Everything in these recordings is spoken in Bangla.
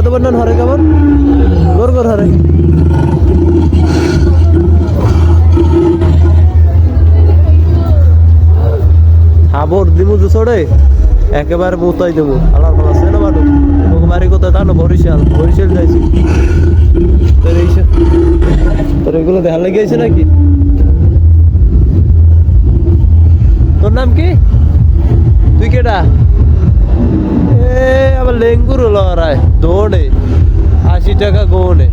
এত বন্ধন হরে কেমন গোর গোর হরে। হাবর দিমু যে চড়ে একেবারে মুতাই দেবো আলার ফল আছে না মানুষ তোকে বাড়ি কোথায় তা না বরিশাল বরিশাল যাইছি। তোর এইসব তোর এগুলো দেখা লেগেছে নাকি? তোর নাম কি? তুই এ আবার লেঙ্গুর লড়াই দৌড়ে আশি টাকা গোনে।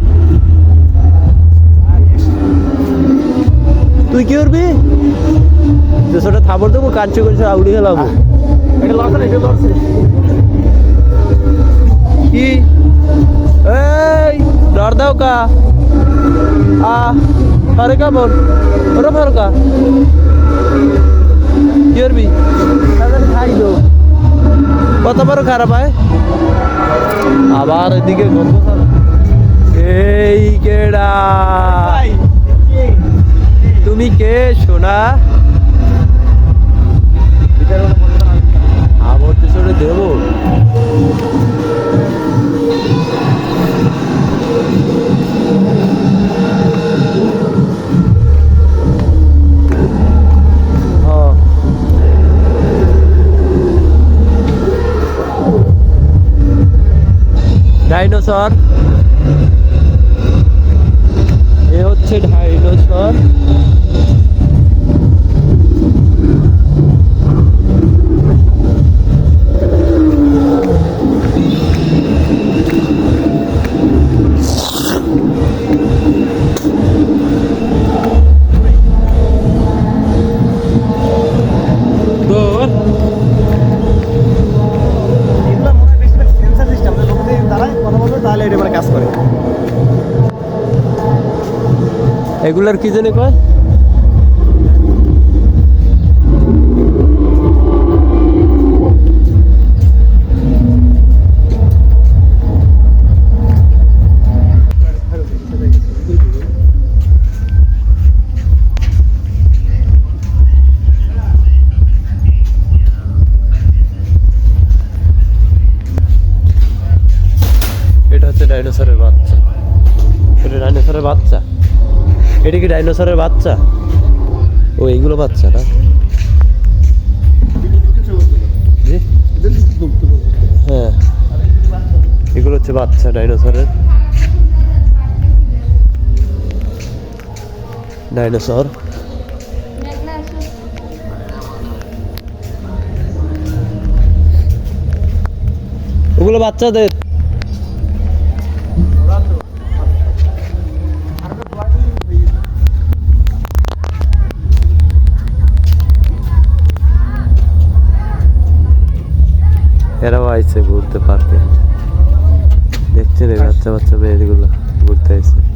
তুই কি করবি? দুশোটা থাবর দেবো কাঞ্চি করে আউড়ি লড়ছে কি? এই ডর দাও কা। আ আরে কেমন ওরা ফের কা কি করবি খাই দো কত খারাপ হয় আবার এদিকে গন্ধ এই কেডা? তুমি কে সোনা? ডাইনোসর। এ হচ্ছে ডাইনোসর। এগুলার কি জানি কয় এটা হচ্ছে ডাইনোসরের বাচ্চা। এটা ডাইনোসরের বাচ্চা। এটা কি ডাইনোসরের বাচ্চা? ও, এইগুলো বাচ্চা না? হ্যাঁ। এগুলো হচ্ছে বাচ্চা ডাইনোসরের। ডাইনোসর। ওগুলো বাচ্চাদের? এরাও আইছে ঘুরতে পার্কে। দেখছেন এই বাচ্চা বাচ্চা মেয়েগুলো ঘুরতে আইছে।